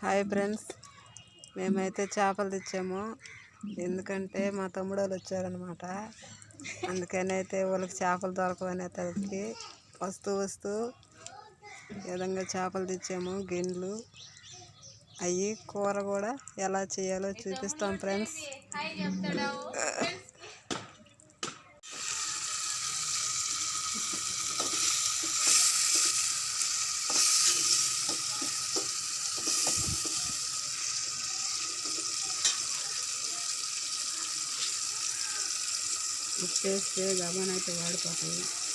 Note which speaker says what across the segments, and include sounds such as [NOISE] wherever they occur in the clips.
Speaker 1: Hi friends మేమైతే చేపలు తెచ్చాము. ఎందుకంటే మా తమ్ముడు వాళ్ళు వచ్చారనమాట అందుకని అయితే వాళ్ళకి చేపలు దొరకవనే తలకి వస్తూ వస్తూ విధంగా చేపలు తెచ్చాము. గిన్నెలు అవి కూర కూడా ఎలా చేయాలో చూపిస్తాం ఫ్రెండ్స్ [LAUGHS] उपटे जाबा नहीं तो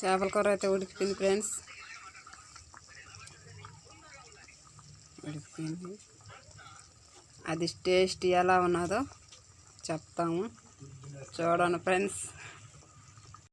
Speaker 1: చేపల కూర అయితే ఉడికిపోయింది ఫ్రెండ్స్. ఉడికిపోయింది. అది టేస్ట్ ఎలా ఉన్నదో చెప్తాము. చూడండి ఫ్రెండ్స్.